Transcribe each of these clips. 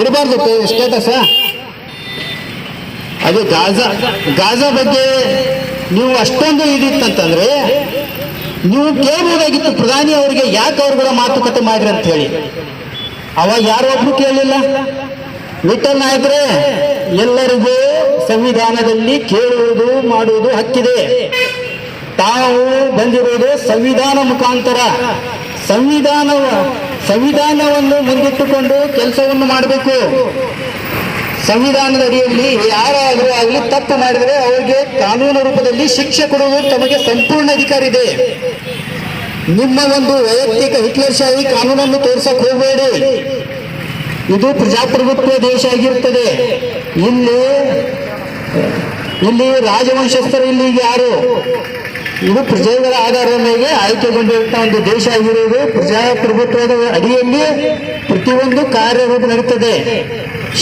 ಇರಬಾರ್ದು ಸ್ಟೇಟಸ್ ಅದು Gaza Gaza ಬಗ್ಗೆ ನೀವು ಅಷ್ಟೊಂದು ಇದಿತ್ತಂತಂದ್ರೆ ನೀವು ಕೇಳಬಹುದಾಗಿತ್ತು ಪ್ರಧಾನಿ ಅವರಿಗೆ ಯಾಕೆ ಅವ್ರು ಕೂಡ ಮಾತುಕತೆ ಮಾಡ್ರಿ ಅಂತ ಹೇಳಿ. ಅವಾಗ ಯಾರು ಒಬ್ರು ಕೇಳಲಿಲ್ಲ? ವಿಠಲ್ ನಾಯಕರೇ, ಎಲ್ಲರಿಗೂ ಸಂವಿಧಾನದಲ್ಲಿ ಕೇಳುವುದು, ಮಾಡುವುದು ಹಕ್ಕಿದೆ. ತಾವು ಬಂದಿರುವುದು ಸಂವಿಧಾನ ಮುಖಾಂತರ. ಸಂವಿಧಾನ ಸಂವಿಧಾನವನ್ನು ಮುಂದಿಟ್ಟುಕೊಂಡು ಕೆಲಸವನ್ನು ಮಾಡಬೇಕು. ಸಂವಿಧಾನದ ಅಡಿಯಲ್ಲಿ ಯಾರಾದರೂ ಆಗಲಿ ತಪ್ಪು ಮಾಡಿದರೆ ಅವರಿಗೆ ಕಾನೂನು ರೂಪದಲ್ಲಿ ಶಿಕ್ಷೆ ಕೊಡುವುದು ತಮಗೆ ಸಂಪೂರ್ಣ ಅಧಿಕಾರ ಇದೆ. ನಿಮ್ಮ ಒಂದು ವೈಯಕ್ತಿಕ ಹಿಟ್ಲರ್ಶಾಹಿ ಕಾನೂನನ್ನು ತೋರಿಸಕ್ ಹೋಗಬೇಡಿ. ಇದು ಪ್ರಜಾಪ್ರಭುತ್ವ ದೇಶ ಆಗಿರುತ್ತದೆ ಇಲ್ಲಿ ಇಲ್ಲಿ ರಾಜವಂಶಸ್ಥರು ಇಲ್ಲಿ ಯಾರು? ಇದು ಪ್ರಜೆಗಳ ಆಧಾರದ ಮೇಲೆ ಆಯ್ಕೆಗೊಂಡಿರುವಂತ ಒಂದು ದೇಶ ಆಗಿರುವುದು ಪ್ರಜಾಪ್ರಭುತ್ವದ ಅಡಿಯಲ್ಲಿ ಪ್ರತಿಯೊಂದು ಕಾರ್ಯರೂಪ ನಡೀತದೆ.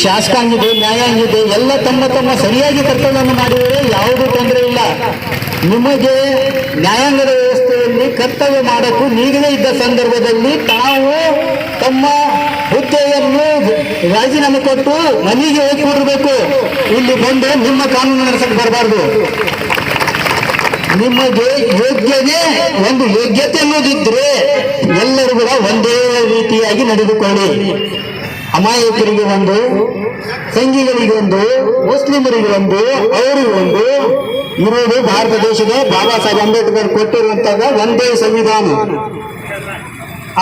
ಶಾಸಕಾಂಗಿದೆ, ನ್ಯಾಯಾಂಗಿದೆ, ಎಲ್ಲ ತಮ್ಮ ತಮ್ಮ ಸರಿಯಾಗಿ ಕರ್ತವ್ಯವನ್ನು ಮಾಡಿದರೆ ಯಾವುದೂ ತೊಂದರೆ ಇಲ್ಲ. ನಿಮಗೆ ನ್ಯಾಯಾಂಗದ ವ್ಯವಸ್ಥೆಯಲ್ಲಿ ಕರ್ತವ್ಯ ಮಾಡಕ್ಕೂ ನೀಡದೇ ಇದ್ದ ಸಂದರ್ಭದಲ್ಲಿ ತಾವು ತಮ್ಮ ಹುದ್ದೆಯನ್ನು ರಾಜೀನಾಮೆ ಕೊಟ್ಟು ಮನೆಗೆ ಹೋಗಿ ಕೂಡಬೇಕು ಇಲ್ಲಿ ಬಂದು ನಿಮ್ಮ ಕಾನೂನು ನಡೆಸಕ್ಕೆ ಬರಬಾರ್ದು. ನಿಮಗೆ ಯೋಗ್ಯನೆ ಒಂದು ಯೋಗ್ಯತೆ ಅನ್ನೋದಿದ್ರೆ ಎಲ್ಲರೂ ಕೂಡ ಒಂದೇ ರೀತಿಯಾಗಿ ನಡೆದುಕೊಳ್ಳಿ. ಅಮಾಯಕರಿಗೆ ಒಂದು ಸಂಘಿಗಳಿಗೊಂದು ಮುಸ್ಲಿಮರಿಗೆ ಒಂದು, ಅವರಿಗೆ ಒಂದು. ಇರೋದು ಭಾರತ ದೇಶದ ಬಾಬಾ ಸಾಹೇಬ್ ಅಂಬೇಡ್ಕರ್ ಕೊಟ್ಟಿರುವಂತಹ ಒಂದೇ ಸಂವಿಧಾನ.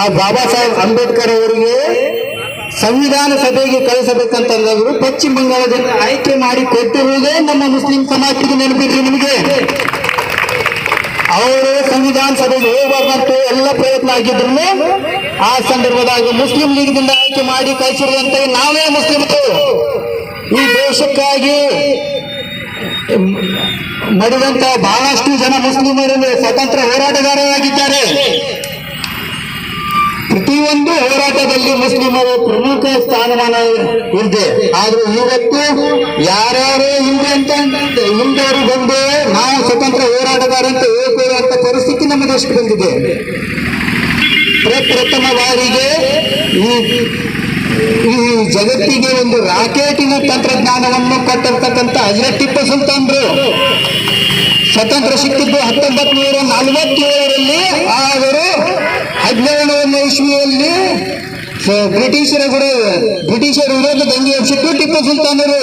ಆ ಬಾಬಾ ಸಾಹೇಬ್ ಅಂಬೇಡ್ಕರ್ ಅವರಿಗೆ ಸಂವಿಧಾನ ಸಭೆಗೆ ಕಳಿಸಬೇಕಂತಂದ್ರು ಪಶ್ಚಿಮ ಬಂಗಾಳದಲ್ಲಿ ಆಯ್ಕೆ ಮಾಡಿ ಕೊಟ್ಟಿರುವುದೇ ನಮ್ಮ ಮುಸ್ಲಿಂ ಸಮಾಜಕ್ಕೆ ನೆನಪಿದ್ರಿ ನಿಮಗೆ. ಅವರು ಸಂವಿಧಾನ ಸಭೆಗೆ ಹೋಗಬಾರ್ದಂತೂ ಎಲ್ಲ ಪ್ರಯತ್ನ ಆಗಿದ್ರು ಆ ಸಂದರ್ಭದಾಗ ಮುಸ್ಲಿಂ ಲೀಗ್ದಿಂದ ಆಯ್ಕೆ ಮಾಡಿ ಕಳಿಸಿರುವಂತೆ ನಾವೇ ಮುಸ್ಲಿಮರು ಈ ದೇಶಕ್ಕಾಗಿ ನಡೆದಂತ ಬಹಳಷ್ಟು ಜನ ಮುಸ್ಲಿಮರು ಸ್ವತಂತ್ರ ಹೋರಾಟಗಾರರಾಗಿದ್ದಾರೆ. ಪ್ರತಿಯೊಂದು ಹೋರಾಟದಲ್ಲಿ ಮುಸ್ಲಿಮರು ಪ್ರಮುಖ ಸ್ಥಾನಮಾನ ಇದೆ. ಆದ್ರೂ ಇವತ್ತು ಯಾರ್ಯಾರು ಹಿಂದೆ ಅಂತ ಹಿಂದವರು ಬಂದು ನಾವು ಸ್ವತಂತ್ರ ಹೋರಾಟಗಾರ ಅಂತ ದೇಶಕ್ಕೆ ಬಂದಿದೆ. ಪ್ರಪ್ರಥಮ ಬಾರಿಗೆ ಈ ಈ ಜಗತ್ತಿಗೆ ಒಂದು ರಾಕೆಟಿನ ತಂತ್ರಜ್ಞಾನವನ್ನು ಕೊಟ್ಟಿರ್ತಕ್ಕಂಥ ಹಜರತ್ ಟಿಪ್ಪು ಸುಲ್ತಾನ್ರು ಸ್ವತಂತ್ರ ಸಿಕ್ಕಿದ್ದು ಹತ್ತೊಂಬತ್ ನೂರ ನಲವತ್ತೇಳರಲ್ಲಿ ಅವರು ಹದಿನೇಳನೇ ಇಸ್ವಿಯಲ್ಲಿ ಬ್ರಿಟಿಷರ ಕೂಡ ಬ್ರಿಟಿಷರ ವಿರೋಧ ದಂಗೆ ಸಿಕ್ಕು ಟಿಪ್ಪು ಸುಲ್ತಾನರು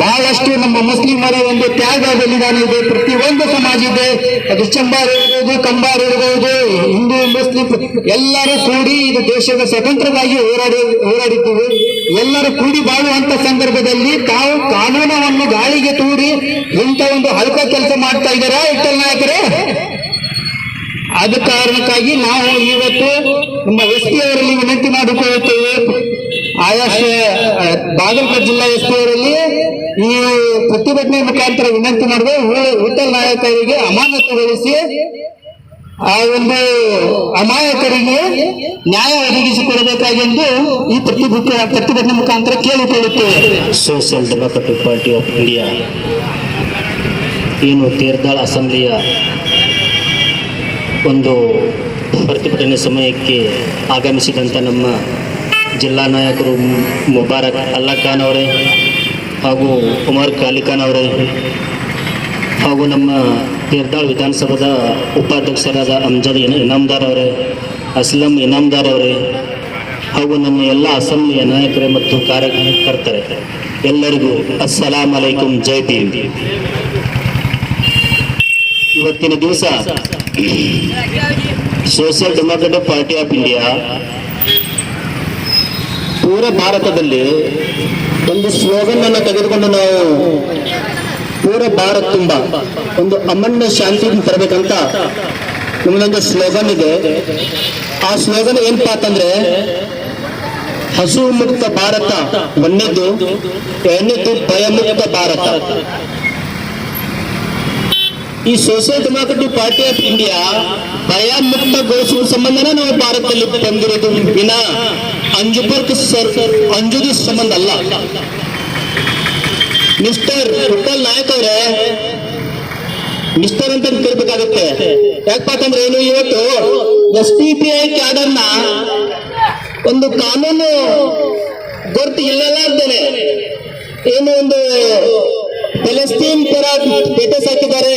ಬಹಳಷ್ಟು ನಮ್ಮ ಮುಸ್ಲಿಮರ ಒಂದು ತ್ಯಾಗ ಬಲಿದಾನ ಇದೆ. ಪ್ರತಿಯೊಂದು ಸಮಾಜ ಇದೆ. ಅದು ಚಂಬಾರ್ ಇರ್ಬೋದು ಕಂಬಾರ್ ಇರ್ಬೋದು ಹಿಂದೂ, ಮುಸ್ಲಿಂ ಎಲ್ಲರೂ ಕೂಡಿ ಇದು ದೇಶದ ಸ್ವತಂತ್ರವಾಗಿ ಹೋರಾಡಿ, ಹೋರಾಡಿದ್ದೀವಿ. ಎಲ್ಲರೂ ಕೂಡಿ ಬಾಳುವಂತ ಸಂದರ್ಭದಲ್ಲಿ ತಾವು ಕಾನೂನವನ್ನು ಗಾಳಿಗೆ ತೂರಿ ಇಂಥ ಒಂದು ಹಲ್ಕ ಕೆಲಸ ಮಾಡ್ತಾ ಇದ್ದಾರಾ ಇಟ್ಟಲ್ ನಾಯಕರೇ? ಆದ ಕಾರಣಕ್ಕಾಗಿ ನಾವು ಇವತ್ತು ನಮ್ಮ ಎಸ್ ಪಿ ಅವರಲ್ಲಿ ವಿನಂತಿ ಮಾಡಿಕೊಳ್ಳುತ್ತೇವೆ. ಆಯಾಸ ಬಾಗಲಕೋಟೆ ಜಿಲ್ಲಾ ಎಸ್ ಪಿ ಅವರಲ್ಲಿ ಈ ಪ್ರತಿಭಟನೆ ಮುಖಾಂತರ ವಿನಂತಿ ಮಾಡಿದೆ ವಿಠಲ್ ನಾಯಕರಿಗೆ ಅಮಾನತುಗೊಳಿಸಿ ಆ ಒಂದು ಅಮಾಯಕರಿಗೆ ನ್ಯಾಯ ಒದಗಿಸಿಕೊಡಬೇಕಾಗೆಂದು ಈ ಪ್ರತಿಭಟನೆ ಪ್ರತಿಭಟನೆ ಮುಖಾಂತರ ಕೇಳಿಕೊಳ್ಳುತ್ತೇವೆ. Social Democratic Party of India ಏನು ತೀರ್ಥಾಳ ಅಸೆಂಬ್ಲಿಯ ಒಂದು ಪ್ರತಿಭಟನೆ ಸಮಯಕ್ಕೆ ಆಗಮಿಸಿದಂಥ ನಮ್ಮ ಜಿಲ್ಲಾ ನಾಯಕರು ಮುಬಾರಕ್ ಅಲ್ಲಾ ಖಾನ್ ಅವರೇ ಹಾಗೂ ಕುಮಾರ್ ಕಾಲಿಕಾನ್ ಅವರ ಹಾಗೂ ನಮ್ಮ ತೀರ್ದಾಳ್ ವಿಧಾನಸಭಾದ ಉಪಾಧ್ಯಕ್ಷರಾದ ಅಮ್ಜದ್ ಇನಾಮದಾರ್ ಅವರೇ, ಅಸ್ಲಂ ಇನಾಮ್ದಾರ್ ಅವರೇ ಹಾಗೂ ನಮ್ಮ ಎಲ್ಲ ಅಸೆಂಬ್ಲಿಯ ನಾಯಕರೇ ಮತ್ತು ಕಾರ್ಯಕರ್ತರೆ, ಎಲ್ಲರಿಗೂ ಅಸ್ಸಲಾಂ ಅಲೈಕುಂ, ಜೈ ಭೀಮ್. ಇವತ್ತಿನ ದಿವಸ Social Democratic Party of India ಪೂರ ಭಾರತದಲ್ಲಿ ಒಂದು ಸ್ಲೋಗನ್ ಅನ್ನು ತೆಗೆದುಕೊಂಡು ನಾವು ಪೂರ ಭಾರತ್ ತುಂಬ ಒಂದು ಅಮಣ್ಯ ಶಾಂತಿ ತರಬೇಕಂತ ನಮ್ಮದೊಂದು ಸ್ಲೋಗನ್ ಇದೆ. ಆ ಸ್ಲೋಗನ್ ಏನಪ್ಪಾ ಅಂತಂದ್ರೆ ಹಸು ಮುಕ್ತ ಭಾರತ ಒಂದೇದ್ದು ಎರಡನೇದು ಭಯಮುಕ್ತ ಭಾರತ. ಈ Social Democratic Party of India ಭಯ ಮುಕ್ತಗೊಳಿಸುವ ಸಂಬಂಧನ ನಾವು ಭಾರತದಲ್ಲಿ ಬಂದಿರೋದು ವಿನ. ಅಂಜುಬರ್ಗ್ ಸರ್, ಅಂಜುದು ಸಂಬಂಧ ಅಲ್ಲ. ಮಿಸ್ಟರ್ ಉಪ್ಪಲ್ ನಾಯಕ್ ಅವರೇ ಮಿಸ್ಟರ್ ಅಂತ ಕೇಳ್ಬೇಕಾಗತ್ತೆ ಯಾಕಪ್ಪ ಅಂತಂದ್ರೆ ಏನು, ಇವತ್ತು ಎಸ್ ಪಿ ಪಿ ಐ ಕ್ಯಾಡರ್ನ ಒಂದು ಕಾನೂನು ಗೊತ್ತು ಇಲ್ಲಲಾರ್ದೇನೆ ಏನು ಒಂದು ಫಲಸ್ತೀನ್ ಪರ ಪೇಟೆ ಹಾಕಿದ್ದಾರೆ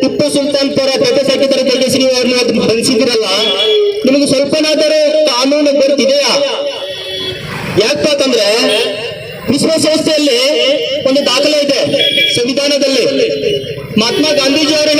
ಟಿಪ್ಪು ಸುಲ್ತಾನ್ ಪರ ಪೇಟೆ ಹಾಕಿದ್ದಾರೆ ಅಂತ ನೀವು ಅವ್ರನ್ನ ಬಂಧಿಸಿದಿರಲ್ಲ ನಿಮಗೆ ಸ್ವಲ್ಪನಾದರೂ ಕಾನೂನು ಗೊತ್ತಿದೆಯಾ ಯಾಕಂತಂದ್ರೆ ವಿಶ್ವಸಂಸ್ಥೆಯಲ್ಲಿ ಒಂದು ದಾಖಲೆ ಇದೆ. ಸಂವಿಧಾನದಲ್ಲಿ ಮಹಾತ್ಮ ಗಾಂಧೀಜಿ ಅವರು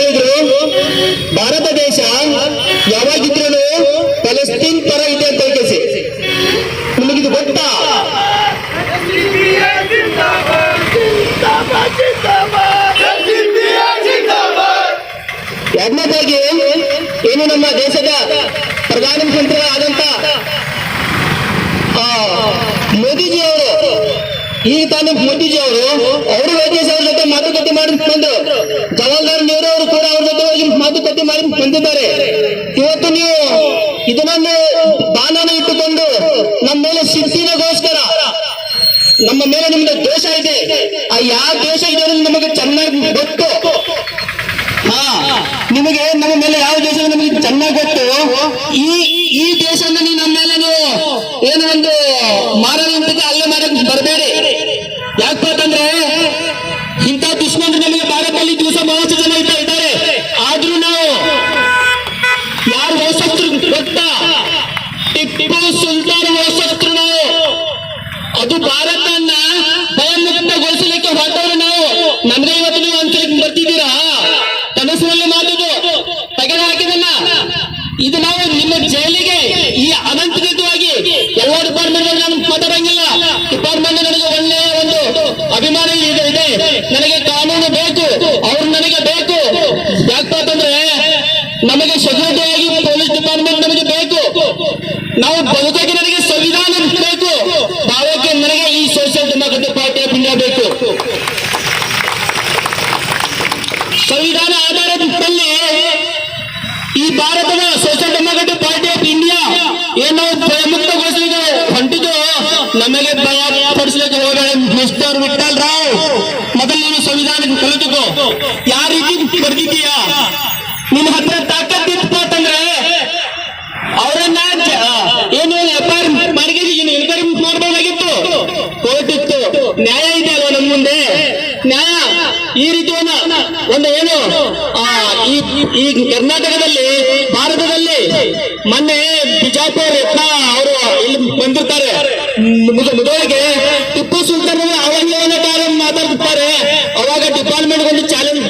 ಈ ಈ ಕರ್ನಾಟಕದಲ್ಲಿ, ಭಾರತದಲ್ಲಿ ಮೊನ್ನೆ ಬಿಜಾಪುರ ಯತ್ನ ಅವರು ಇಲ್ಲಿ ಬಂದಿರ್ತಾರೆ. ಮುದ- ಮೊದಲಿಗೆ ಟಿಪ್ಪು ಸುಲ್ತಾನ್ ಅವಹೇಳನಕಾರ ಮಾತಾಡ್ತಾರೆ ಅವಾಗ ಡಿಪಾರ್ಟ್ಮೆಂಟ್ ಒಂದು ಚಾಲೆಂಜ್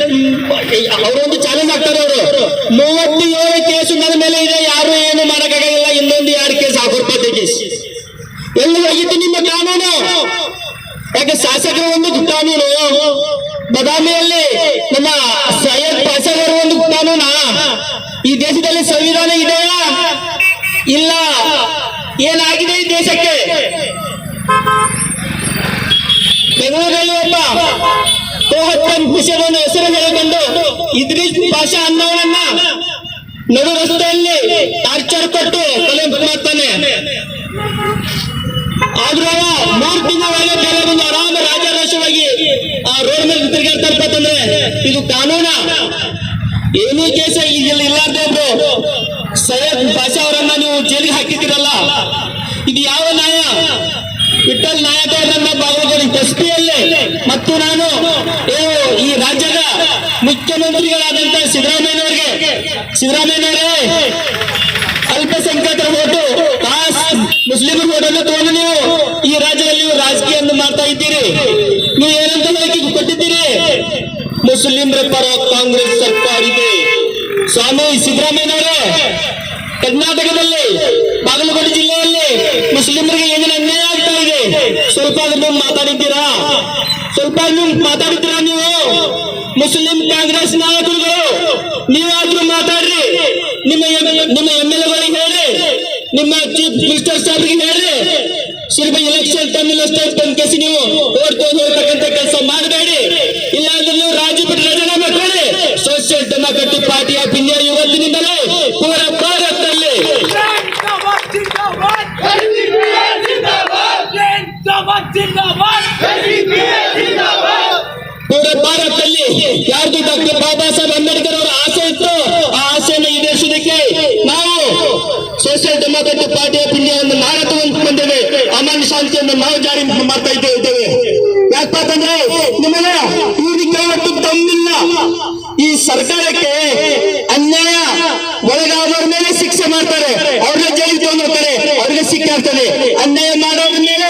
ಅವರು ಒಂದು ಚಾಲೆಂಜ್ ಆಗ್ತಾರೆ ಅವರು. ಮೂವತ್ತು ಏಳು ಕೇಸು ನನ್ನ ಮೇಲೆ ಇದೆ, ಯಾರು ಏನು ಮಾಡಕ್ಕಾಗಿಲ್ಲ ಇನ್ನೊಂದು ಎರಡು ಕೇಸ್ ಹಾಕೊಡ್ಬೋದು ಕೇಸ್ ಎಲ್ಲಿ ಹೋಗಿತ್ತು ನಿಮ್ಮ ಕಾನೂನು? ಯಾಕೆ ಶಾಸಕರ ಒಂದು ಕಾನೂನು? ಬದಾಮಿಯಲ್ಲಿ ದೇಶದಲ್ಲಿ ಸಂವಿಧಾನ ಇದೆಯಾ? ಇಲ್ಲ. ಏನಾಗಿದೆ ಈ ದೇಶಕ್ಕೆ? ಬೆಂಗಳೂರಲ್ಲಿ ಒಬ್ಬ ಕೋಹತ್ತನ್ ಒಂದು ಹೆಸರು ಹೇಳಿಕೊಂಡು ಇದ್ರಿಸ್ ಭಾಷಾ ಅನ್ನೋನನ್ನ ನಡು ರಸ್ತೆಯಲ್ಲಿ ಟಾರ್ಚರ್ ಕೊಟ್ಟು ಕೊಲೆ ಮಾಡ್ತಾನೆ. ಆದ್ರೂ ಮೂರು ತಿಂಗಳ ಬೇರೆ ಬಂದು ಆರಾಮ ರಾಜಾರಾಶವಾಗಿ ಆ ರೋಡ್ ಮೇಲೆ ತಿರುಗಾಡ್ತಾ ಇರ್ಬೇಕಂದ್ರೆ ಇದು ಕಾನೂನ? ಏನೂ ಕೇಸ ಇಲ್ಲಿ ಇಲ್ಲಾರ್ದೆ ಒಬ್ರು ಸೈಯದ್ ಬಾಷಾ ಅವರನ್ನ ನೀವು ಜೈಲಿಗೆ ಹಾಕಿದ್ದೀರಲ್ಲ? ಇದು ಯಾವ ನ್ಯಾಯ? ವಿಠಲ್ ನಾಯಕ ಅವರನ್ನ ಬಾಬುಗಳ ಮತ್ತು ನಾನು ಈ ರಾಜ್ಯದ ಮುಖ್ಯಮಂತ್ರಿಗಳಾದಂತ ಸಿದ್ದರಾಮಯ್ಯನವರಿಗೆ, ಸಿದ್ದರಾಮಯ್ಯನವರೇ, ಅಲ್ಪಸಂಖ್ಯಾತರ ಓಟು ಕಾಸ್ ಮುಸ್ಲಿಮರ ಓಟನ್ನು ತಗೊಂಡು ನೀವು ಈ ರಾಜ್ಯದಲ್ಲಿ ರಾಜಕೀಯ ಮಾಡ್ತಾ ಇದ್ದೀರಿ. ನೀವು ಏನಂತ ಕೊಟ್ಟಿದ್ದೀರಿ? ಮುಸ್ಲಿಮರ ಪರ ಕಾಂಗ್ರೆಸ್ ಸರ್ಕಾರ ಸಿದ್ದರಾಮಯ್ಯನವರೇ, ಕರ್ನಾಟಕದಲ್ಲಿ, ಬಾಗಲಕೋಟೆ ಜಿಲ್ಲೆಯಲ್ಲಿ ಮುಸ್ಲಿಮರಿಗೆ ಏನೇನು ಅನ್ಯಾಯ ಆಗ್ತಾ ಇದೆ? ಸ್ವಲ್ಪ ನೀವು ಮಾತಾಡಿದ್ದೀರಾ? ಸ್ವಲ್ಪ ನೀವು ಮಾತಾಡಿದ್ದೀರಾ ನೀವು? ಮುಸ್ಲಿಂ ಕಾಂಗ್ರೆಸ್ ನಾಯಕರುಗಳು, ನೀವಾದ್ರೂ ಮಾತಾಡ್ರಿ. ನಿಮ್ಮ ನಿಮ್ಮ ಎಂ ಎಲ್ ಎಗಳಿಗೆ ಹೇಳ್ರಿ. ನಿಮ್ಮ ಚೀಫ್ ಮಿನಿಸ್ಟರ್ ಸಾಹೇಬ್ರಿಗೆ ಹೇಳ್ರಿ. ಸ್ವಲ್ಪ ಎಲೆಕ್ಷನ್ ಟೈಮ್ ಸ್ಟೇಟ್ ಬಂದ್ ಕೇಸಿ ನೀವು ಓಟ್ ತಗೊಂಡು ಹೋಗ್ತಕ್ಕಂಥ ಕೆಲಸ ಮಾಡಬೇಡಿ ಇಲ್ಲಾಂದ್ರೆ ನೀವು ರಾಜ್ಯ ಬಿಟ್ಟು ರಾಜೀನಾಮೆ ಕೊಡಿ Social Democratic Party of India ಇವತ್ತಿನಿಂದಲೇ ಪೂರ ಭಾರತದಲ್ಲಿ ಪೂರ ಭಾರತದಲ್ಲಿ ಯಾರ್ದು ಡಾಕ್ಟರ್ ಬಾಬಾ ಸಾಹೇಬ್ ಅಂಬೇಡ್ಕರ್ ಅವರ ಆಸೆ ಇತ್ತು ಆ ಆಸೆಯನ್ನು ಈಡೇರಿಸೋದಕ್ಕೆ ನಾವು Social Democratic Party of India ಒಂದು ನಾಡಕ ಶಾಂತಿಯನ್ನು ಜಾರಿ ಮಾಡ್ತಾ ಇದ್ದೇವೆ ಇದ್ದೇವೆ ಯಾಕಪ್ಪ ಅಂತಂದ್ರೆ ನಿಮಗೆ ಇವ್ರಿಗೆ ಇವತ್ತು ತಮ್ಮಿಲ್ಲ ಈ ಸರ್ಕಾರಕ್ಕೆ ಅನ್ಯಾಯ ಒಳಗಾದವ್ರ ಮೇಲೆ ಶಿಕ್ಷೆ ಮಾಡ್ತಾರೆ. ಅವ್ರನ್ನ ಜೈಲಿಗೆ ತಗೊಂಡು ಹೋಗ್ತಾರೆ ಅವ್ರಿಗೆ ಶಿಕ್ಷೆ ಆಗ್ತದೆ. ಅನ್ಯಾಯ ಮಾಡೋದ್ರ ಮೇಲೆ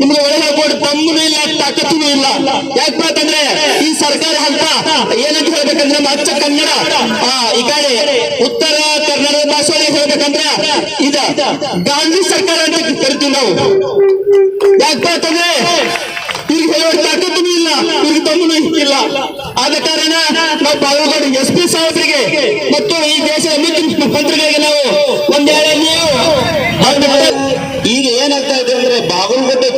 ನಿಮ್ಗೆ ಒಳಗಾಗೋಡ್ ತಮ್ಮನೂ ಇಲ್ಲ ತಾಕತ್ತೂ ಇಲ್ಲ. ಯಾಕಪ್ಪ ಅಂತಂದ್ರೆ ಈ ಸರ್ಕಾರ ಅಂತ ಏನಂತ ಹೇಳ್ಬೇಕಂದ್ರೆ ಅಚ್ಚ ಕನ್ನಡ. ಈ ಕಡೆ ಉತ್ತರ ಕರ್ನಾಟಕ ಭಾಷೆಯಲ್ಲಿ ಹೇಳ್ಬೇಕಂದ್ರೆ ಇದ ಗಾಂಧಿ ಸರ್ಕಾರ ಅಂತ ಕರಿತೀವಿ ನಾವು. ಅಂತಂದ್ರೆ ಈಗ ತಾಕತ್ತೂ ಇಲ್ಲ, ಈಗ ತಮ್ಮನ ಇಲ್ಲ ಆದ ಕಾರಣ ನಾವು ಪಾವಗಡ ಎಸ್ ಪಿ ಸಾಹೇಬರಿಗೆ ಮತ್ತು ಈ ದೇಶದ ಮುಖ್ಯಮಂತ್ರಿಗಳಿಗೆ ನಾವು ಒಂದ್ ಹೇಳಿ ನೀವು ಈಗ ಏನಾಗ್ತಾ ಇದೆ ಅಂದ್ರೆ ಬಾಗಲಕೋಟೆ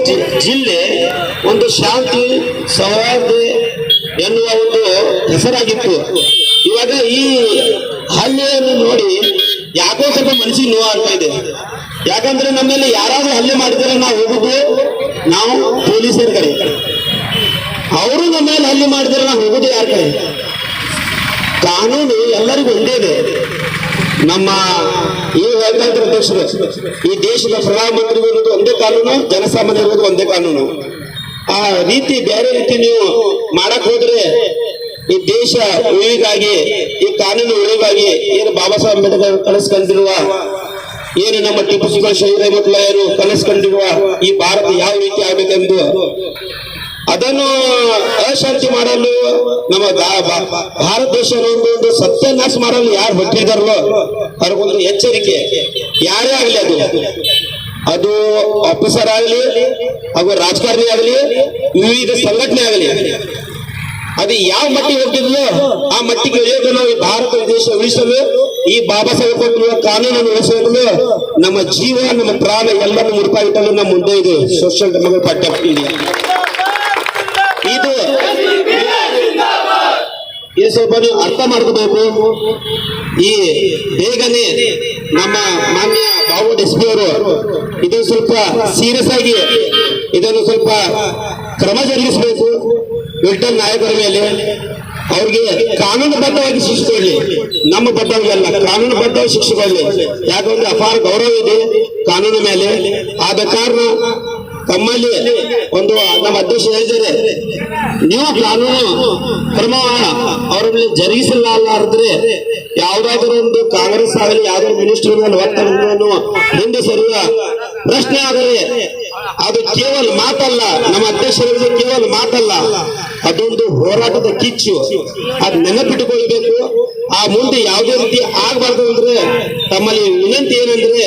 ಜಿಲ್ಲೆ ಒಂದು ಶಾಂತಿ, ಸೌಹಾರ್ದ ಎನ್ನುವ ಒಂದು ಹೆಸರಾಗಿತ್ತು. ಇವಾಗ ಈ ಹಲ್ಲೆಯನ್ನು ನೋಡಿ ಯಾಕೋ ಸ್ವಲ್ಪ ಮನಸ್ಸಿಗೆ ನೋವು ಆಗ್ತಾ ಇದೆ. ಯಾಕಂದ್ರೆ ನಮ್ಮಲ್ಲಿ ಯಾರಾದ್ರೂ ಹಲ್ಲೆ ಮಾಡಿದ್ರೆ ನಾವು ಹೋಗುದು ನಾವು ಪೊಲೀಸರ ಕಡೆ. ಅವರು ನಮ್ಮ ಮೇಲೆ ಹಲ್ಲೆ ಮಾಡಿದ್ರೆ ನಾವು ಹೋಗುದು ಯಾರ ಕಡೆ? ಕಾನೂನು ಎಲ್ಲರಿಗೂ ಒಂದೇ ಇದೆ. ನಮ್ಮ ಈ ಹೇಳ್ತಾ ಈ ದೇಶದ ಪ್ರಧಾನಮಂತ್ರಿ ಇರೋದು ಒಂದೇ ಕಾನೂನು ಜನಸಾಮಾನ್ಯ ಇರೋದು ಒಂದೇ ಕಾನೂನು. ಆ ರೀತಿ ಬೇರೆ ರೀತಿ ನೀವು ಮಾಡಕ್ ಹೋದ್ರೆ ಈ ದೇಶ ಉಳಿಗಾಗಿ ಈ ಕಾನೂನು ಉಳಿಗಾಗಿ ಏನು ಬಾಬಾ ಸಾಹೇಬ್ ಅಂಬೇಡ್ಕರ್ ಕನಸ್ಕೊಂಡಿರುವ ಏನು ನಮ್ಮ ಟಿಪ್ಪು ಸುಲ್ತಾನ್ ಶಹೀದ್ ಅಹಮದ್ಲಾಯರು ಕನಸ್ಕೊಂಡಿರುವ ಈ ಭಾರತ ಯಾವ ರೀತಿ ಆಗಬೇಕೆಂದು? ಅದನ್ನು ಅಶಾಂತಿ ಮಾಡಲು ನಮ್ಮ ಭಾರತ ದೇಶ ಒಂದು ಸತ್ಯ ಸತ್ಯನಾಶ ಮಾಡಲು ಯಾರು ಹೊಟ್ಟಿದಾರೋ ಅವ್ರಿಗೊಂದು ಎಚ್ಚರಿಕೆ. ಯಾರೇ ಆಗಲಿ ಅದು. ಅದು ಆಫೀಸರ್ ಆಗಲಿ, ಹಾಗೂ ರಾಜಕಾರಣಿ ಆಗಲಿ, ವಿವಿಧ ಸಂಘಟನೆ ಆಗಲಿ. ಅದು ಯಾವ ಮಟ್ಟಿಗೆ ಹೋಗ್ತಿದ್ಲೋ ಆ ಮಟ್ಟಿಗೆ ಇಳಿಯೋದು ನಾವು ಭಾರತ ದೇಶ ಉಳಿಸಲು, ಈ ಬಾಬಾ ಸಾಹೇಬ್ ಕೊಟ್ಟಿರುವ ಕಾನೂನನ್ನು ಉಳಿಸಲು ನಮ್ಮ ಜೀವ, ನಮ್ಮ ಪ್ರಾಣ ಎಲ್ಲವನ್ನು ಮುಡುಪಾಗಿಟ್ಟಲು ನಮ್ಮ ಮುಂದೆ ಇದೆ. ಸೋಷಿಯಲ್ ಡೆಮೋಕ್ರಟ್ ಪಾರ್ಟಿ ಇದೆ ಇದು ಇದು ಸ್ವಲ್ಪ ನೀವು ಅರ್ಥ ಮಾಡ್ಕೋಬೇಕು. ಈ ಬೇಗನೆ ನಮ್ಮ ಮಾನ್ಯ ಬಾಬು ಎಸ್ ಪಿ ಅವರು ಇದನ್ನು ಸ್ವಲ್ಪ ಸೀರಿಯಸ್ ಆಗಿ, ಇದನ್ನು ಸ್ವಲ್ಪ ಕ್ರಮ ಜರುಗಿಸಬೇಕು. ವಿಲ್ಟನ್ ನಾಯಕರ ಮೇಲೆ ಅವ್ರಿಗೆ ಕಾನೂನುಬದ್ಧವಾಗಿ ಶಿಕ್ಷೆ ಕೊಡಲಿ. ನಮ್ಮ ಬದ್ಧವಾಗಲ್ಲ ಕಾನೂನುಬದ್ಧವಾಗಿ ಶಿಕ್ಷೆ ಕೊಡಲಿ. ಯಾಕಂದ್ರೆ ಅಪಾರ ಗೌರವ ಇದೆ ಕಾನೂನು ಮೇಲೆ. ಆದ ಕಾರಣ ತಮ್ಮಲ್ಲಿ ಒಂದು, ನಮ್ಮ ಅಧ್ಯಕ್ಷ ಹೇಳಿದರೆ ನೀವು ಕಾನೂನು ಕ್ರಮ ಅವರ ಮೇಲೆ ಜರುಗಿಸಿಲ್ಲ ಅಲ್ಲಾರದ್ರೆ ಯಾವ್ದಾದ್ರು ಒಂದು ಕಾಂಗ್ರೆಸ್ ಆಗಲಿ, ಯಾವ್ದಾದ್ರು ಮಿನಿಸ್ಟರ್ ಮೇಲೆ ಒತ್ತಡವನ್ನು ಹಿಂದೆ ಸರಿಯುವ ಪ್ರಶ್ನೆ ಆದರೆ ಅದು ಕೇವಲ ಮಾತಲ್ಲ. ನಮ್ಮ ಅಧ್ಯಕ್ಷರಿಗೆ ಕೇವಲ ಮಾತಲ್ಲ. ಅದೊಂದು ಹೋರಾಟದ ಕಿಚ್ಚು. ಅದು ನೆನಪಿಟ್ಟುಕೊಳ್ಬೇಕು ಆ ಮುಂದೆ ಯಾವುದೇ ರೀತಿ ಆಗಬಾರ್ದು ಅಂದ್ರೆ ತಮ್ಮಲ್ಲಿ ವಿನಂತಿ ಏನಂದ್ರೆ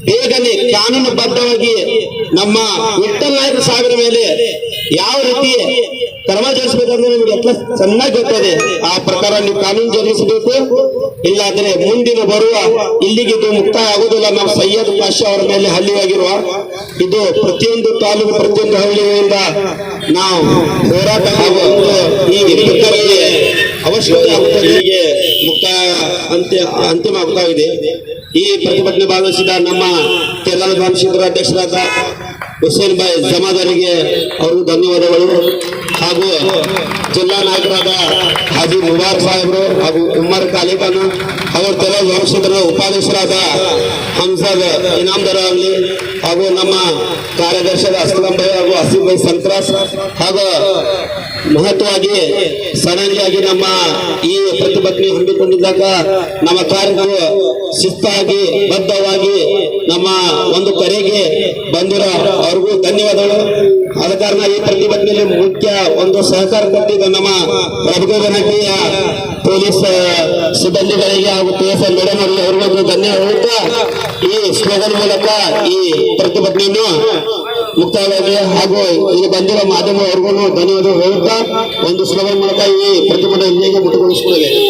ಬೇಗನೆ ಕಾನೂನುಬದ್ಧವಾಗಿ ನಮ್ಮ ವಿಠಲ್ ನಾಯಕ ಸಾವಿರ ಮೇಲೆ ಯಾವ ರೀತಿ ಕ್ರಮ ಜರುಗಿಸಬೇಕಂದ್ರೆ ನಿಮಗೆ ಎಲ್ಲ ಚೆನ್ನಾಗಿ ಗೊತ್ತದೆ. ಆ ಪ್ರಕಾರ ನೀವು ಕಾನೂನು ಜರುಗಿಸಬೇಕು ಇಲ್ಲಾಂದ್ರೆ ಮುಂದಿನ ಬರುವ ಇಲ್ಲಿಗೆ ಇದು ಮುಕ್ತಾಯ ಆಗುದಿಲ್ಲ. ನಾವು ಸೈಯದ್ ಪಾಷಾ ಅವರ ಮೇಲೆ ಹಲ್ಲಿಯಾಗಿರುವ ಇದು ಪ್ರತಿಯೊಂದು ತಾಲೂಕು, ಪ್ರತಿಯೊಂದು ಹಳ್ಳಿಯಿಂದ ನಾವು ಹೋರಾಟ ಹಾಗೂ ಈ ಪ್ರಕಾರಕ್ಕೆ ಅವಶ್ಯಕತೆ ಆಗುತ್ತದೆ ಇಲ್ಲಿಗೆ ಮುಕ್ತಾಯ ಅಂತ್ಯ, ಅಂತಿಮ ಆಗ್ತಾ ಇದೆ. ಈ ಪ್ರತಿಭಟನೆ ಭಾಗವಹಿಸಿದ ನಮ್ಮ ತೆಲಂಗಾಣ ಅಧ್ಯಕ್ಷರಾದ ಹುಸೇನ್ ಭಾಯ್ ಜಮಾದಾರಿಗೆ ಅವರು ಧನ್ಯವಾದಗಳು. ಹಾಗೂ ಜಿಲ್ಲಾ ನಾಯಕರಾದ ಹಾಜಿ ಮುಬಾರ್ ಸಾಹೇಬರು ಹಾಗೂ ಉಮ್ಮರ್ ಖಾಲಿಖಾನ್ ಹಾಗೂ ತಲೆ ವಂಶದ ಉಪಾಧ್ಯಕ್ಷರಾದ ಹಂಸದ್ ಇನಾಮದಾರ ಆಗಲಿ, ಹಾಗೂ ನಮ್ಮ ಕಾರ್ಯದರ್ಶಿಯಾದ ಅಸ್ಲಂ ಭಾಯ್ ಹಾಗೂ ಅಸೀಫ್ ಭಾಯ್ ಸಂತ್ರಾಸ್, ಹಾಗೂ ಮಹತ್ವವಾಗಿ ಸಡನ್ಲಿಯಾಗಿ ನಮ್ಮ ಈ ಪ್ರತಿಭಟನೆ ಹಮ್ಮಿಕೊಂಡಿದ್ದಾಗ ನಮ್ಮ ಕಾರ್ಯಗಳು ಶಿಸ್ತಾಗಿ, ಬದ್ಧವಾಗಿ ನಮ್ಮ ಒಂದು ಕರೆಗೆ ಬಂದಿರೋ ಅವ್ರಿಗೂ ಧನ್ಯವಾದಗಳು. ಆದ ಕಾರಣ ಈ ಪ್ರತಿಭಟನೆಯಲ್ಲಿ ಮುಖ್ಯ ಒಂದು ಸಹಕಾರ ಕೊಟ್ಟಿದ್ದ ನಮ್ಮ ರಘುಗನಹಟ್ಟಿಯ ಪೊಲೀಸ್ ಸಿಬ್ಬಂದಿಗಳಿಗೆ ಹಾಗೂ ಪಿ ಎಸ್ ಎಲ್ ಮೇಡಮ್ ಅವರಿಗೆ ಅವ್ರಿಗೂ ಧನ್ಯವಾದ ಹೇಳ್ತಾ, ಈ ಸ್ಲೋಗನ್ ಮೂಲಕ ಈ ಪ್ರತಿಭಟನೆಯನ್ನು ಮುಕ್ತಾಯವಾಗಿ ಹಾಗೂ ಇಲ್ಲಿ ಬಂದಿರೋ ಮಾಧ್ಯಮ ಅವ್ರಿಗೂ ಧನ್ಯವಾದ ಹೇಳುತ್ತಾ ಒಂದು ಸ್ಲೋಗನ್ ಮೂಲಕ ಈ ಪ್ರತಿಭಟನೆ ಇಲ್ಲಿಗೆ ಮುಟ್ಟುಗೊಳಿಸುತ್ತದೆ